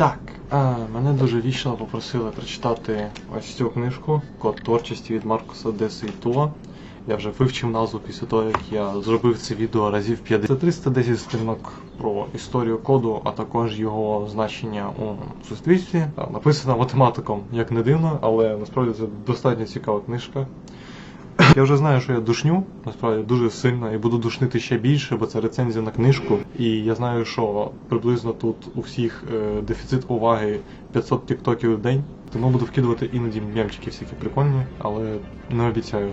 Так, а, мене дуже вічно попросили прочитати ось цю книжку Код творчості від Маркуса Де Сейтуа. Я вже вивчив назву після того, як я зробив це відео разів 50. Це 310 сторінок про історію коду, а також його значення у суспільстві. Написана математиком, як не дивно, але насправді це достатньо цікава книжка. Я вже знаю, що я душню, насправді дуже сильно, і буду душнити ще більше, бо це рецензія на книжку. І я знаю, що приблизно тут у всіх е, дефіцит уваги 500 тіктоків в день. Тому буду вкидувати іноді м'ямчики всякі прикольні, але не обіцяю.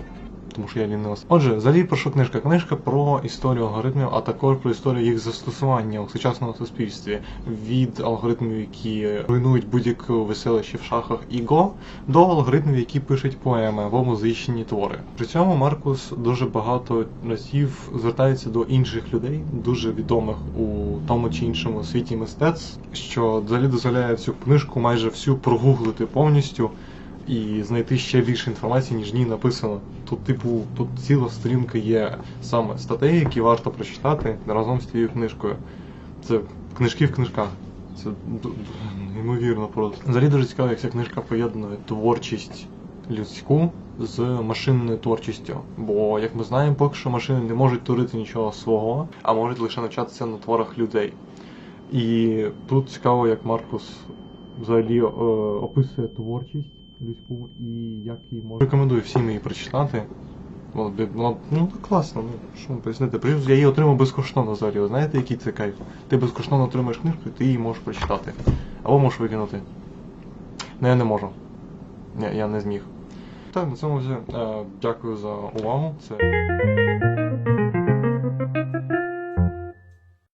Тому що я лінився. Отже, взагалі про що книжка? Книжка про історію алгоритмів, а також про історію їх застосування у сучасному суспільстві від алгоритмів, які руйнують будь-яке веселище в шахах і Го, до алгоритмів, які пишуть поеми або музичні твори. При цьому Маркус дуже багато разів звертається до інших людей, дуже відомих у тому чи іншому світі мистецтв, що взагалі дозволяє цю книжку майже всю прогуглити повністю і знайти ще більше інформації, ніж ній написано. Тут, типу, тут ціла сторінка є саме статей, які варто прочитати разом з тією книжкою. Це книжки в книжках. Це неймовірно просто. Взагалі дуже цікаво, як ця книжка поєднує творчість людську з машинною творчістю. Бо, як ми знаємо, поки що машини не можуть творити нічого свого, а можуть лише навчатися на творах людей. І тут цікаво, як Маркус взагалі е, описує творчість людську і як її можна. Рекомендую всім її прочитати. Вона, ну класно, ну що пояснити. Плюс я її отримав безкоштовно взагалі. Знаєте, який це кайф? Ти безкоштовно отримаєш книжку, і ти її можеш прочитати. Або можеш викинути. Ну я не можу. Я, я не зміг. Так, на цьому все. Е, дякую за увагу. Це.